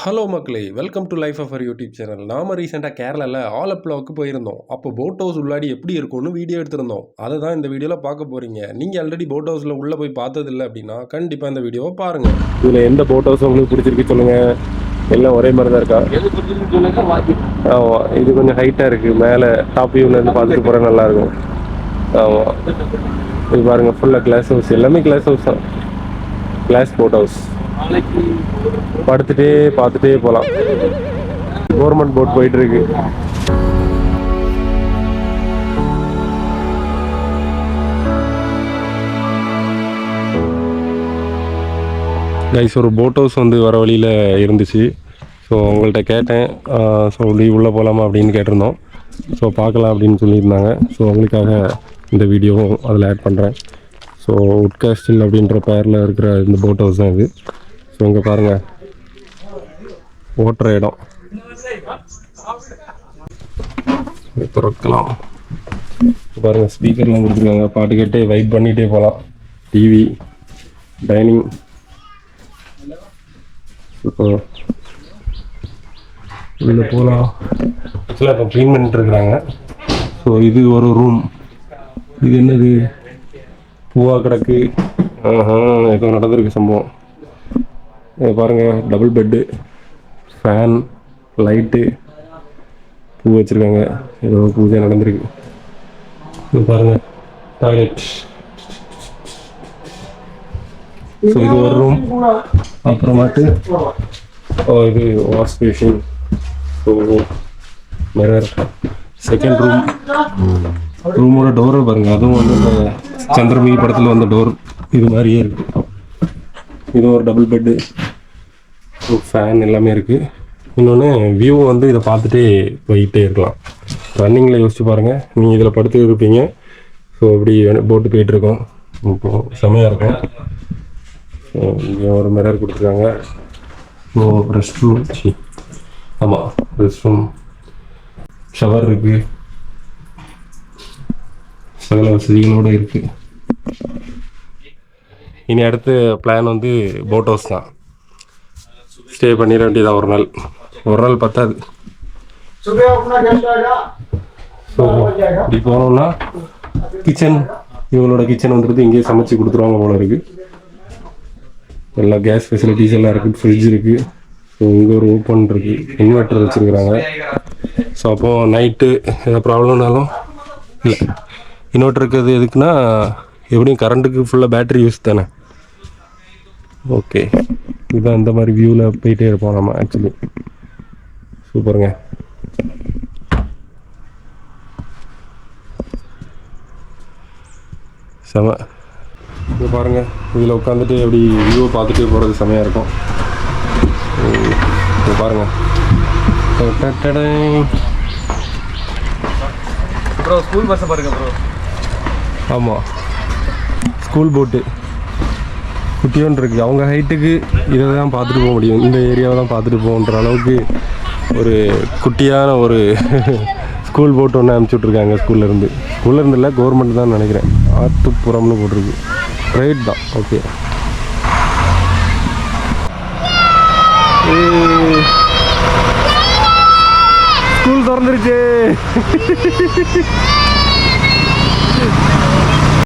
Hello மக்களே welcome to life of our YouTube channel நாம ரீசெண்டாக கேரளாவில் ஆலப்புழாவுக்கு போயிருந்தோம். அப்போ போட் ஹவுஸ் உள்ளாடி எப்படி இருக்கும்னு வீடியோ எடுத்திருந்தோம். அதை தான் இந்த வீடியோவில் பார்க்க போகிறீங்க நீங்கள் ஆல்ரெடி போட் ஹவுஸில் உள்ளே போய் பார்த்ததில்ல அப்படின்னா கண்டிப்பாக இந்த வீடியோவை பாருங்கள் இதில் எந்த போட் ஹவுஸ் உங்களுக்கு பிடிச்சிருக்கு சொல்லுங்கள் எல்லாம் ஒரே மாதிரி தான் இருக்கா? ஆமாம் இது கொஞ்சம் ஹைட்டாக இருக்குது மேலே டாப் வியூலேருந்து பார்த்துட்டு போகிற நல்லாயிருக்கும் ஆமாம் இது பாருங்கள் ஃபுல்லாக கிளாஸ் ஹவுஸ் எல்லாமே கிளாஸ் ஹவுஸ் தான். கிளாஸ் போட் ஹவுஸ் படுத்துட்டே பார்த்துட்டே போகலாம் கவர்மெண்ட் போட் போயிட்டு இருக்கு கைஸ் ஒரு போட் ஹவுஸ் வந்து வர வழியில் இருந்துச்சு. ஸோ உங்கள்கிட்ட கேட்டேன். ஸோ லீவ் உள்ளே போகலாமா அப்படின்னு கேட்டிருந்தோம். ஸோ பார்க்கலாம் அப்படின்னு சொல்லியிருந்தாங்க. ஸோ உங்களுக்காக இந்த வீடியோவும் அதில் ஆட் பண்ணுறேன் ஸோ உட்காஸ்டில் அப்படின்ற பேரில் இருக்கிற இந்த போட் ஹவுஸ் தான் இது. ஸோ இங்கே பாருங்கள் ஓட்டுற இடம். திறக்கலாம். பாருங்கள் ஸ்பீக்கர்லாம் கொடுத்துருக்காங்க. பாட்டு கேட்டே வைப் பண்ணிகிட்டே போகலாம் டிவி டைனிங் இப்போ உள்ள போகலாம் ஆக்சுவலாக இப்போ க்ளீன் பண்ணிட்டு இருக்கிறாங்க. ஸோ இது ஒரு ரூம் இது என்னது? பூவா கிடக்கு. ஆஹா ஏதோ நடந்திருக்கு சம்பவம். இது பாருங்க டபுள் பெட்டு ஃபேன் லைட்டு பூ வச்சிருக்காங்க. ஏதோ பூஜை நடந்திருக்கு. இது பாருங்க டாய்லெட் ஸோ இது ஒரு ரூம் அப்புறமாட்டு ஓ இது wash basin so mirror second room ரூமோட டோரை பாருங்க. அதுவும் வந்து இந்த சந்திரமுகி படத்தில் வந்த டோர் இது மாதிரியே இருக்கு. இது ஒரு டபுள் பெட்டு ஃபேன் எல்லாமே இருக்குது இன்னொன்று வியூ வந்து இதை பார்த்துட்டே போயிட்டே இருக்கலாம். ரன்னிங்கில் யோசிச்சு பாருங்கள் நீங்கள் இதில் படுத்து இருப்பீங்க. ஸோ இப்படி போட்டு போயிட்டுருக்கோம் இப்போ செமையாக இருக்கும். ஸோ இங்கே ஒரு மிரர் கொடுத்துருக்காங்க. ஸோ ரெஸ்ட் ரூம் ஆமாம் ரெஸ்ட் ரூம் ஷவர் இருக்குது சகல வசதிகளோடு இருக்குது இனி அடுத்து பிளான் வந்து போட் ஹவுஸ் தான். ஸ்டே பண்ணிட வேண்டியதான் ஒரு நாள். ஒரு நாள் பத்தாது. ஸோ இப்படி போனோம்னா கிச்சன் இவங்களோட கிச்சன் வந்துடுது இங்கேயே சமைச்சு கொடுத்துருவாங்க போல இருக்குது எல்லா கேஸ் ஃபெசிலிட்டிஸ் எல்லாம் இருக்கு. ஃப்ரிட்ஜ் இருக்கு. ஸோ இங்கே ஒரு ஓப்பன் இருக்குது இன்வெர்டர் வச்சிருக்கிறாங்க. ஸோ அப்போது நைட்டு எதாவது ப்ராப்ளம்னாலும் இல்லை. இன்வெர்டர் இருக்கிறது எதுக்குன்னா எப்படியும் கரண்ட்டுக்கு ஃபுல்லாக பேட்டரி யூஸ் தானே. ஓகே இதுதான் இந்த மாதிரி வியூவில் போயிட்டே இருப்போம் நம்ம ஆக்சுவலி சூப்பருங்க. செம. இது பாருங்கள் இதில் உட்காந்துட்டு எப்படி வியூவை பார்த்துட்டே போகிறது செமையாக இருக்கும். இப்போ பாருங்கள் ப்ரோ ஸ்கூல் பஸ்ஸை பாருங்கள் ப்ரோ ஆமாம் ஸ்கூல் போட்டு குட்டியோன்னு இருக்குது அவங்க ஹைட்டுக்கு இதை தான் பார்த்துட்டு போக முடியும். இந்த ஏரியாவை தான் பார்த்துட்டு போகன்ற அளவுக்கு ஒரு குட்டியான ஒரு ஸ்கூல் போட்டு ஒன்று அனுப்பிச்சி விட்ருக்காங்க ஸ்கூல்லேருந்து ஸ்கூல்லேருந்து இல்லை கவர்மெண்ட் தான் நினைக்கிறேன். ஆத்துப்புறம்னு போட்டிருக்கு. ரைட் தான். Okay school திறந்துருச்சு.